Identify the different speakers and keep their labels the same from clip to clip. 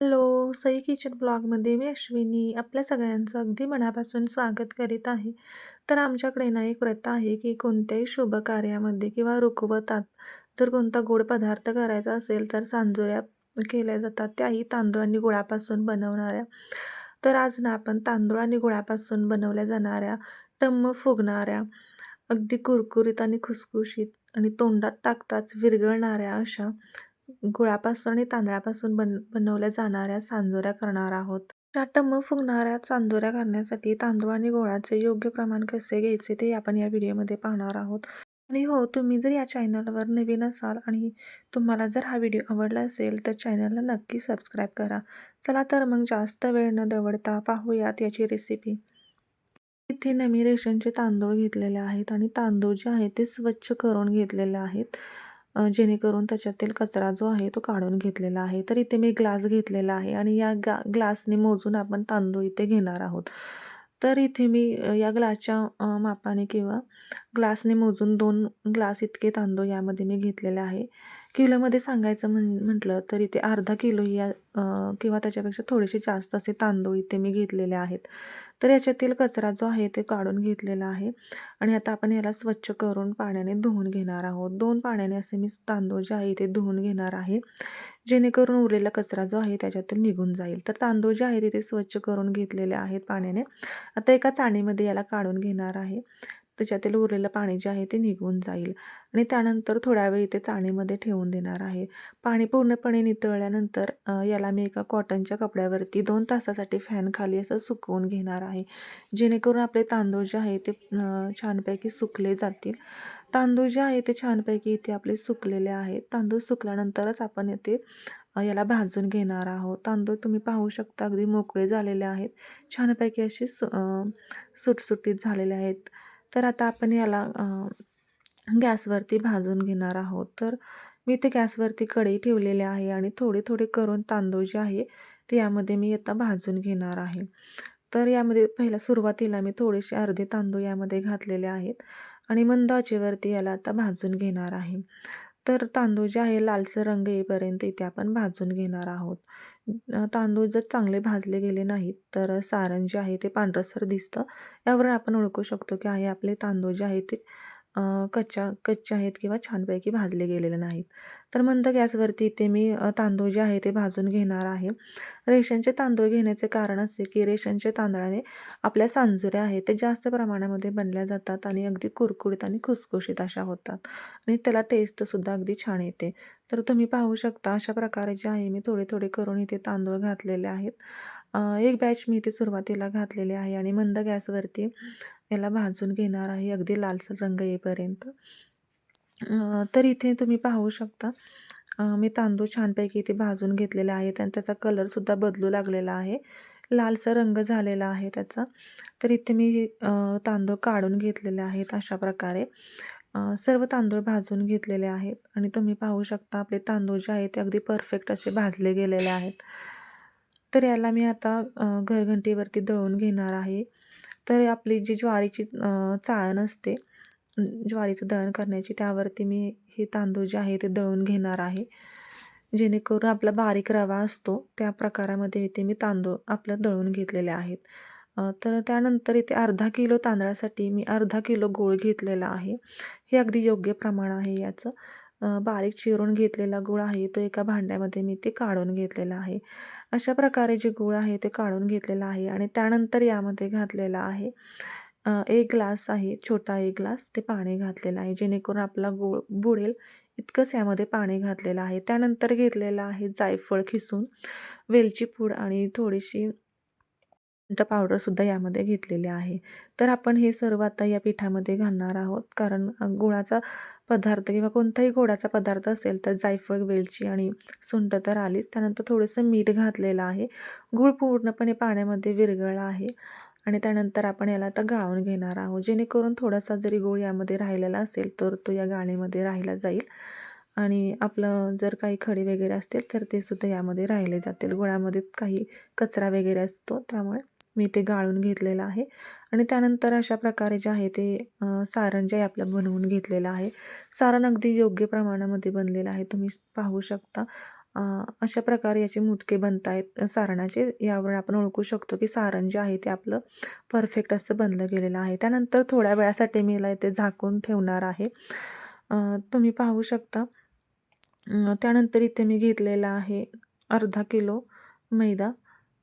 Speaker 1: Hello, Sai kitchen ब्लॉगमध्ये मी अश्विनी आपल्या सगळ्यांचं अगदी मनापासून स्वागत करीत आहे. तर आमच्याकडे ना एक व्रत आहे की कोणत्याही शुभ कार्यामध्ये किंवा रुखवतात जर कोणता गोड पदार्थ करायचा असेल तर सांजोऱ्या केल्या जातात त्याही तांदूळ आणि गुळापासून बनवणाऱ्या. तर आज ना आपण तांदूळ आणि गुळापासून बनवल्या जाणाऱ्या टम्म फुगणाऱ्या अगदी कुरकुरीत आणि खुसखुशीत आणि तोंडात टाकताच विरघळणाऱ्या अशा गुळापासून आणि तांदळापासून बन बनवल्या जाणाऱ्या सांजोऱ्या करणार आहोत. त्या टम्म फुगणाऱ्या चांदोऱ्या करण्यासाठी तांदूळ आणि गुळाचे योग्य प्रमाण कसे घ्यायचे ते आपण या व्हिडिओमध्ये पाहणार आहोत. आणि हो तुम्ही जर या चॅनलवर नवीन असाल आणि तुम्हाला जर हा व्हिडिओ आवडला असेल तर चॅनलला नक्की सबस्क्राईब करा. चला तर मग जास्त वेळ न दवडता पाहूयात याची रेसिपी. इथे ना रेशनचे तांदूळ घेतलेले आहेत आणि तांदूळ जे आहेत ते स्वच्छ करून घेतलेले आहेत. जेणेकरून त्याच्यातील कचरा जो आहे तो काढून घेतलेला आहे. तर इथे मी ग्लास घेतलेला आहे आणि या गा ग्लासने मोजून आपण तांदूळ इथे घेणार आहोत. तर इथे मी या ग्लासच्या मापाने किंवा ग्लासने मोजून दोन ग्लास इतके तांदूळ यामध्ये मी घेतलेले आहे. किलोमध्ये सांगायचं म्हण म्हटलं तर इथे अर्धा किलो या किंवा त्याच्यापेक्षा थोडेसे जास्त असे तांदूळ इथे मी घेतलेले आहेत. तर याच्यातील कचरा जो आहे ते काढून घेतलेला आहे. आणि आता आपण याला स्वच्छ करून पाण्याने धुवून घेणार आहोत. दोन पाण्याने असे मी तांदूळ जे आहे ते धुवून घेणार आहे. जेणेकरून उरलेला कचरा जो आहे त्याच्यातून निघून जाईल. तर तांदूळ जे आहे ते स्वच्छ करून घेतलेले आहेत पाण्याने. आता एका चाणीमध्ये याला काढून घेणार आहे. त्याच्यातील उरलेलं पाणी जे आहे ते निघून जाईल. आणि त्यानंतर थोड्या वेळ इथे चाळणीमध्ये ठेवून देणार आहे. पाणी पूर्णपणे नितळल्यानंतर याला मी एका कॉटनच्या कपड्यावरती दोन तासासाठी फॅन खाली असं सुकवून घेणार आहे. जेणेकरून आपले तांदूळ जे आहे ते छानपैकी सुकले जातील. तांदूळ जे आहे ते छानपैकी इथे आपले सुकलेले आहेत. तांदूळ सुकल्यानंतरच आपण येथे याला भाजून घेणार आहोत. तांदूळ तुम्ही पाहू शकता अगदी मोकळे झालेले आहेत. छानपैकी असे सु सुटसुटीत झालेले आहेत. तर आता आपण याला गॅसवरती भाजून घेणार आहोत. तर मी ते गॅसवरती कढई ठेवलेले आहे आणि थोडे थोडे करून तांदूळ जे आहे ते यामध्ये मी आता भाजून घेणार आहे. तर यामध्ये पहिल्या सुरुवातीला मी थोडेसे अर्धे तांदूळ यामध्ये घातलेले आहेत आणि मंद आचेवरती याला आता भाजून घेणार आहे. तर तांदूळ जे आहे लालसर रंग येईपर्यंत इथे आपण भाजून घेणार आहोत. तांदूळ जर चांगले भाजले गेले नाहीत तर सारण जे आहे ते पांढरसर दिसतं. यावरून आपण ओळखू शकतो की आहे आपले तांदूळ जे आहे ते कच्च्या कच्चे आहेत किंवा छानपैकी भाजले गेलेले नाहीत. तर मंद गॅसवरती इथे मी तांदूळ जे आहे ते भाजून घेणार आहे. रेशनचे तांदूळ घेण्याचे कारण असे की रेशनचे तांदळाने आपल्या सांजुऱ्या आहेत ते जास्त प्रमाणामध्ये बनल्या जातात आणि अगदी कुरकुरीत आणि खुसखुशीत अशा होतात. आणि त्याला टेस्टसुद्धा अगदी छान येते. तर तुम्ही पाहू शकता अशा प्रकारे जे आहे मी थोडे थोडे करून इथे तांदूळ घातलेले आहेत. एक बॅच मी इथे सुरुवातीला घातलेली आहे आणि मंद गॅसवरती याला भाजून घेणार आहे अगदी लालसर रंग येईपर्यंत. तर इथे तुम्ही पाहू शकता मी तांदूळ छानपैकी इथे भाजून घेतलेले आहेत आणि त्याचा कलरसुद्धा बदलू लागलेला आहे. लालसर रंग झालेला आहे त्याचा. तर इथे मी तांदूळ काढून घेतलेले आहेत अशा प्रकारे. सर्व तांदूळ भाजून घेतलेले आहेत आणि तुम्ही पाहू शकता आपले तांदूळ जे आहेत ते अगदी परफेक्ट असे भाजले गेलेले आहेत. तर याला मी आता घरघंटीवरती दळून घेणार आहे. तर आपली जी ज्वारीची चाळण असते ज्वारीचं दळण करण्याची त्यावरती मी हे तांदूळ जे आहे ते दळून घेणार आहे. जेणेकरून आपला बारीक रवा असतो त्या प्रकारामध्ये इथे मी तांदूळ आपलं दळून घेतलेले आहेत. तर त्यानंतर इथे अर्धा किलो तांदळासाठी मी अर्धा किलो गूळ घेतलेला आहे. हे अगदी योग्य प्रमाण आहे याचं. बारीक चिरून घेतलेला गूळ आहे तो एका भांड्यामध्ये मी ते काढून घेतलेला आहे. अशा प्रकारे जे गूळ आहे ते काढून घेतलेलं आहे आणि त्यानंतर यामध्ये घातलेला आहे एक ग्लास आहे छोटा एक ग्लास ते पाणी घातलेलं आहे. जेणेकरून आपला गूळ बुडेल इतकंच यामध्ये पाणी घातलेलं आहे. त्यानंतर घेतलेलं आहे जायफळ खिसून वेलची पूड आणि थोडीशी पावडरसुद्धा यामध्ये घेतलेले आहे. तर आपण हे सर्व आता या पिठामध्ये घालणार आहोत. कारण गुळाचा पदार्थ किंवा कोणताही गोडाचा पदार्थ असेल तर जायफळ वेलची आणि सुंठ तर आलीच. त्यानंतर थोडंसं मीठ घातलेलं आहे. गूळ पूर्णपणे पाण्यामध्ये विरघळला आहे. आणि त्यानंतर आपण याला आता गाळून घेणार आहोत. जेणेकरून थोडासा जरी गूळ यामध्ये राहिलेला असेल तर तो या गाळणीमध्ये राहिला जाईल. आणि आपलं जर काही खडे वगैरे असतील तर ते सुद्धा यामध्ये राहिले जातील. गुळामध्ये काही कचरा वगैरे असतो त्यामुळे मी ते गाळून घेतलेलं आहे. आणि त्यानंतर अशा प्रकारे जे आहे ते सारण जे आहे आपलं बनवून घेतलेलं आहे. सारण अगदी योग्य प्रमाणामध्ये बनलेलं आहे. तुम्ही पाहू शकता. अशा प्रकारे याचे मुटके बनत आहेत सारणाचे. यावरून आपण ओळखू शकतो की सारण जे आहे ते आपलं परफेक्ट असं बनलं गेलेलं आहे. त्यानंतर थोड्या वेळासाठी मी ते झाकून ठेवणार आहे. तुम्ही पाहू शकता. त्यानंतर इथे मी घेतलेला आहे अर्धा किलो मैदा.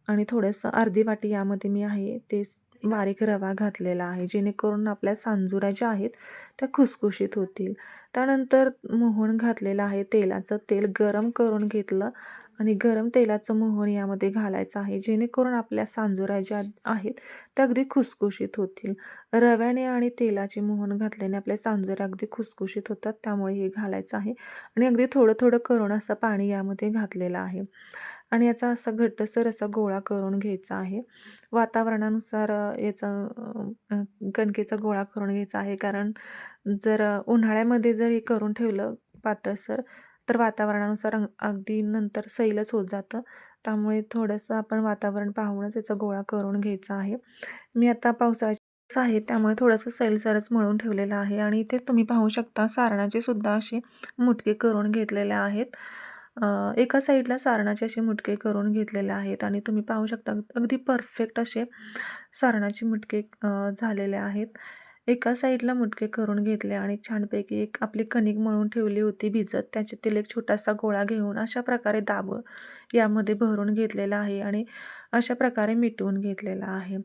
Speaker 1: आणि थोडंसं अर्धी वाटी यामध्ये मी आहे ते बारीक रवा घातलेला आहे जेणेकरून आपल्या सांजुऱ्या ज्या आहेत त्या खुसखुशीत होतील. त्यानंतर मोहन घातलेलं आहे तेलाचं तेल गरम करून घेतलं आणि गरम तेलाचं मोहन यामध्ये घालायचं आहे जेणेकरून आपल्या सांजुऱ्या ज्या आहेत त्या अगदी खुसखुशीत होतील. रव्याने आणि तेलाचे मोहन घातल्याने आपल्या सांजुऱ्या अगदी खुसखुशीत होतात त्यामुळे हे घालायचं आहे. आणि अगदी थोडं थोडं करून असं पाणी यामध्ये घातलेलं आहे. आणि याचा असा घट्टसर असा गोळा करून घ्यायचा आहे. वातावरणानुसार याचा कणकेचा गोळा करून घ्यायचा आहे. कारण जर उन्हाळ्यामध्ये जर हे करून ठेवलं पातळसर तर वातावरणानुसार अगदी नंतर सैलच होत जातं. त्यामुळे थोडंसं आपण वातावरण पाहूनच याचा गोळा करून घ्यायचा आहे. मी आता पावसाळ्याचं आहे त्यामुळे थोडंसं सैलसरच मळून ठेवलेलं आहे. आणि इथे तुम्ही पाहू शकता सारणाचे सुद्धा असे मुटके करून घेतलेले आहेत. एका साईडला सारणाचे असे मुटके करून घेतलेले आहेत आणि तुम्ही पाहू शकता अगदी परफेक्ट असे सारणाचे मुटके झालेले आहेत. एका साईडला मुटके करून घेतले आणि छानपैकी एक आपली कणिक मळून ठेवली होती भिजत. त्याच्यातील एक छोटासा गोळा घेऊन अशा प्रकारे दाब यामध्ये भरून घेतलेला आहे आणि अशा प्रकारे मिटवून घेतलेला आहे.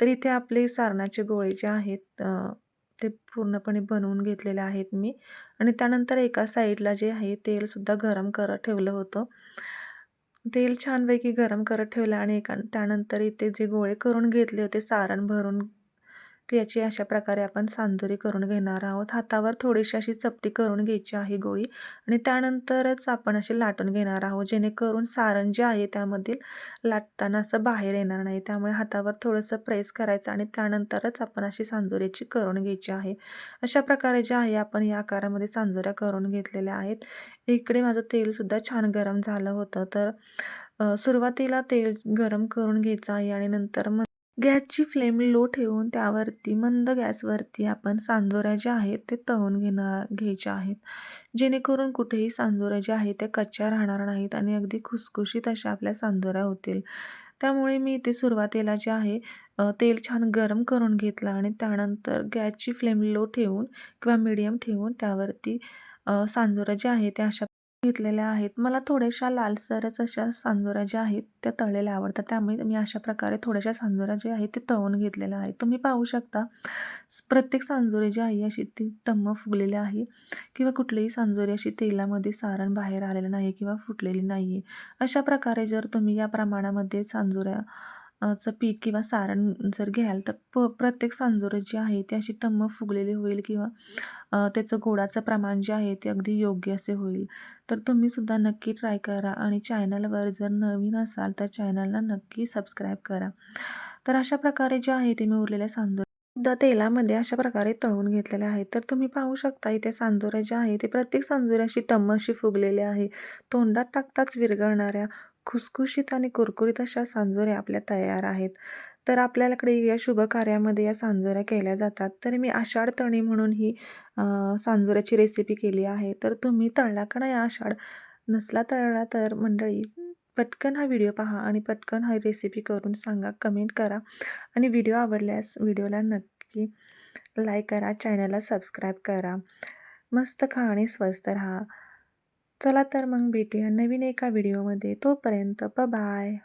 Speaker 1: तर इथे आपले सारणाचे गोळे जे आहेत ते पूर्णपणे बनवून घेतलेले आहेत मी. आणि त्यानंतर एका साईडला जे आहे तेलसुद्धा गरम करत ठेवलं होतं. तेल छानपैकी गरम करत ठेवलं आणि एका त्यानंतर इथे जे गोळे करून घेतले होते सारण भरून याची अशा प्रकारे आपण सांजोरी करून घेणार आहोत. हातावर थोडीशी अशी चपटी करून घ्यायची आहे गोळी आणि त्यानंतरच आपण अशी लाटून घेणार आहोत. जेणेकरून सारण जे आहे त्यामधील लाटताना असं बाहेर येणार नाही. त्यामुळे हातावर थोडंसं प्रेस करायचं आणि त्यानंतरच आपण अशी सांजोऱ्याची करून घ्यायची आहे. अशा प्रकारे जे आहे आपण या आकारामध्ये सांजोऱ्या करून घेतलेल्या आहेत. इकडे माझं तेलसुद्धा छान गरम झालं होतं. तर सुरुवातीला तेल गरम करून घ्यायचं आहे आणि नंतर मग गॅसची फ्लेम लो ठेवून त्यावरती मंद गॅसवरती आपण सांजोऱ्या ज्या आहेत ते तळून घेणार घ्यायच्या आहेत. जेणेकरून कुठेही सांजोऱ्या ज्या आहेत त्या कच्च्या राहणार नाहीत आणि अगदी खुसखुशीत अशा आपल्या सांजोऱ्या होतील. त्यामुळे मी इथे सुरुवातीला जे आहे तेल छान गरम करून घेतलं आणि त्यानंतर गॅसची फ्लेम लो ठेवून किंवा मीडियम ठेवून त्यावरती सांजोऱ्या ज्या आहे त्या अशा घेतलेल्या आहेत. मला थोड्याशा लालसरच अशा सांजोऱ्या ज्या आहेत त्या तळलेल्या आवडतात. त्यामुळे मी अशा प्रकारे थोड्याशा सांजोऱ्या ज्या आहेत ते तळून घेतलेल्या आहेत. तुम्ही पाहू शकता प्रत्येक सांजोरी जी आहे अशी ती टम्म फुगलेली आहे किंवा कुठलीही सांजोरी अशी तेलामध्ये सारण बाहेर आलेलं नाही किंवा फुटलेली नाही आहे अशा प्रकारे जर तुम्ही या प्रमाणामध्ये सांजोऱ्या चं पीठ किंवा सारण जर घ्याल तर प प्रत्येक सांजोरं जी आहे ती अशी टम्म फुगलेली होईल किंवा त्याचं गोडाचं प्रमाण जे आहे ते अगदी योग्य असे होईल. तर तुम्ही सुद्धा नक्की ट्राय करा आणि चॅनलवर जर नवीन असाल तर चॅनलला नक्की सबस्क्राईब करा. तर अशा प्रकारे जे आहे ते मी उरलेल्या सांजोर सुद्धा तेलामध्ये अशा प्रकारे तळून घेतलेले आहेत. तर तुम्ही पाहू शकता इथे सांजोऱ्या ज्या आहे ते प्रत्येक सांजोऱ्याशी टम्म अशी फुगलेले आहे. तोंडात टाकताच विरघळणाऱ्या खुसखुशीत आणि कुरकुरीत अशा सांजोऱ्या आपल्या तयार आहेत. तर आपल्याकडे या शुभ कार्यामध्ये या सांजोऱ्या केल्या जातात. तर मी आषाढ तणी म्हणून ही सांजोऱ्याची रेसिपी केली आहे. तर तुम्ही तळला का नाही आषाढ? नसला तळला तर मंडळी पटकन हा व्हिडिओ पहा आणि पटकन हा रेसिपी करून सांगा कमेंट करा. आणि व्हिडिओ आवडल्यास व्हिडिओला नक्की लाईक करा चॅनलला सबस्क्राईब करा. मस्त खा आणि स्वस्त राहा. चला तर मग भेटूया नवीन एका व्हिडिओमध्ये. तोपर्यंत बाय